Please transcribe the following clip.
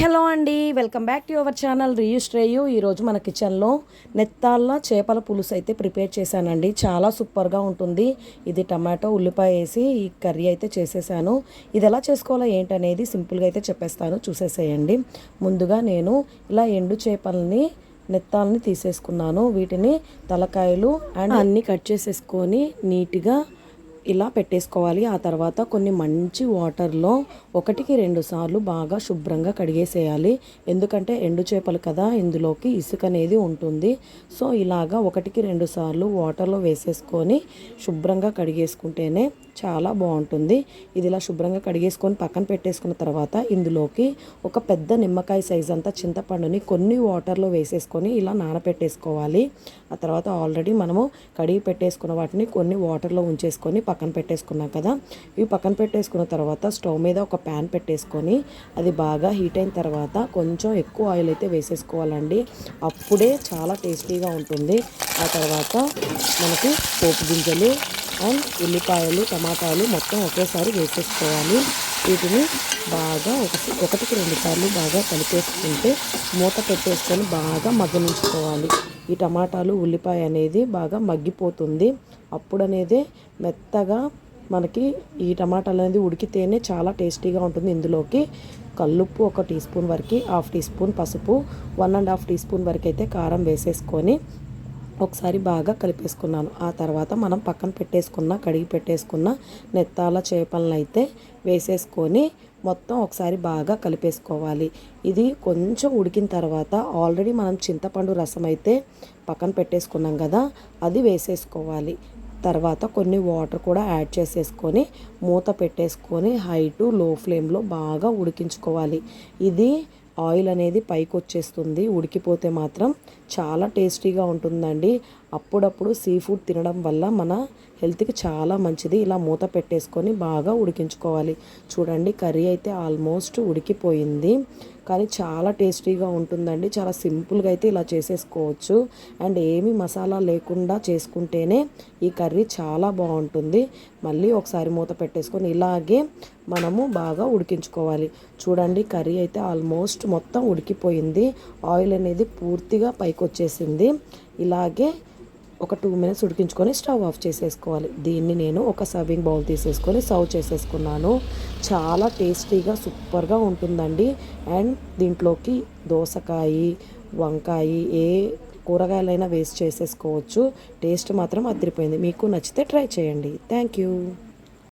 Hello అండి welcome back to our channel రిజిస్ట్రేయు ఈరోజు మన కిచెన్లో నెత్తాల్లో చేపల పులుసు అయితే ప్రిపేర్ చేశానండి. చాలా సూపర్గా ఉంటుంది. ఇది టమాటో ఉల్లిపాయ వేసి ఈ కర్రీ అయితే చేసేసాను. ఇది ఎలా చేసుకోవాలో ఏంటనేది సింపుల్గా అయితే చెప్పేస్తాను. చూసేసేయండి. ముందుగా నేను ఇలా ఎండు చేపల్ని నెత్తాలని తీసేసుకున్నాను. వీటిని తలకాయలు అండ్ అన్నీ కట్ చేసేసుకొని నీట్గా ఇలా పెట్టేసుకోవాలి. ఆ తర్వాత కొన్ని మంచి వాటర్లో ఒకటికి రెండు సార్లు బాగా శుభ్రంగా కడిగేసేయాలి. ఎందుకంటే ఎండు చేపలు కదా ఇందులోకి ఇసుక అనేది ఉంటుంది. సో ఇలాగా ఒకటికి రెండు సార్లు వాటర్లో వేసేసుకొని శుభ్రంగా కడిగేసుకుంటేనే చాలా బాగుంటుంది. ఇది ఇలా శుభ్రంగా కడిగేసుకొని పక్కన పెట్టేసుకున్న తర్వాత ఇందులోకి ఒక పెద్ద నిమ్మకాయ సైజ్ అంతా చింతపండుని కొన్ని వాటర్లో వేసేసుకొని ఇలా నానపెట్టేసుకోవాలి. ఆ తర్వాత ఆల్రెడీ మనము కడిగి పెట్టేసుకున్న వాటిని కొన్ని వాటర్లో ఉంచేసుకొని పక్కన పక్కన పెట్టేసుకున్నాం కదా. ఇవి పక్కన పెట్టేసుకున్న తర్వాత స్టవ్ మీద ఒక ప్యాన్ పెట్టేసుకొని అది బాగా హీట్ అయిన తర్వాత కొంచెం ఎక్కువ ఆయిల్ అయితే వేసేసుకోవాలండి. అప్పుడే చాలా టేస్టీగా ఉంటుంది. ఆ తర్వాత మనకి పోపు గింజలు అండ్ ఉల్లిపాయలు టమాటాలు మొత్తం ఒకేసారి వేసేసుకోవాలి. వీటిని బాగా ఒకటికి రెండు సార్లు బాగా కలిపేసుకుంటే మూత పెట్టేసుకొని బాగా మగ్గనించుకోవాలి. ఈ టమాటాలు ఉల్లిపాయ అనేది బాగా మగ్గిపోతుంది. అప్పుడు అనేది మెత్తగా మనకి ఈ టమాటాలు అనేది ఉడికితేనే చాలా టేస్టీగా ఉంటుంది. ఇందులోకి కల్లుప్పు ఒక టీ స్పూన్ వరకు హాఫ్ టీ స్పూన్ పసుపు one and half teaspoon వరకు అయితే కారం వేసేసుకొని ఒకసారి బాగా కలిపేసుకున్నాను. ఆ తర్వాత మనం పక్కన పెట్టేసుకున్న కడిగి పెట్టేసుకున్న నెత్తాల చేపలను అయితే వేసేసుకొని మొత్తం ఒకసారి బాగా కలిపేసుకోవాలి. ఇది కొంచెం ఉడికిన తర్వాత ఆల్రెడీ మనం చింతపండు రసం అయితే పక్కన పెట్టేసుకున్నాం కదా అది వేసేసుకోవాలి. తర్వాత కొన్ని వాటర్ కూడా యాడ్ చేసేసుకొని మూత పెట్టేసుకొని హై టు లో ఫ్లేమ్లో బాగా ఉడికించుకోవాలి. ఇది ఆయిల్ అనేది పైకి వచ్చేస్తుంది ఉడికిపోతే మాత్రం చాలా టేస్టీగా ఉంటుందండి. అప్పుడప్పుడు సీ ఫుడ్ తినడం వల్ల మన హెల్త్కి చాలా మంచిది. ఇలా మూత పెట్టేసుకొని బాగా ఉడికించుకోవాలి. చూడండి కర్రీ అయితే ఆల్మోస్ట్ ఉడికిపోయింది. కానీ చాలా టేస్టీగా ఉంటుందండి. చాలా సింపుల్గా అయితే ఇలా చేసేసుకోవచ్చు. అండ్ ఏమి మసాలా లేకుండా చేసుకుంటేనే ఈ కర్రీ చాలా బాగుంటుంది. మళ్ళీ ఒకసారి మూత పెట్టేసుకొని ఇలాగే మనము బాగా ఉడికించుకోవాలి. చూడండి కర్రీ అయితే ఆల్మోస్ట్ మొత్తం ఉడికిపోయింది. ఆయిల్ అనేది పూర్తిగా పైకి వచ్చేసింది ఇలాగే ఒక టూ మినిట్స్ ఉడికించుకొని స్టవ్ ఆఫ్ చేసేసుకోవాలి. దీన్ని నేను ఒక సర్వింగ్ బౌల్ తీసేసుకొని సర్వ్ చేసేసుకున్నాను. చాలా టేస్టీగా సూపర్గా ఉంటుందండి. అండ్ దీంట్లోకి దోసకాయ వంకాయ ఏ కూరగాయలైనా వేస్ట్ చేసేసుకోవచ్చు. టేస్ట్ మాత్రం అదిరిపోయింది మీకు నచ్చితే ట్రై చేయండి. Thank you.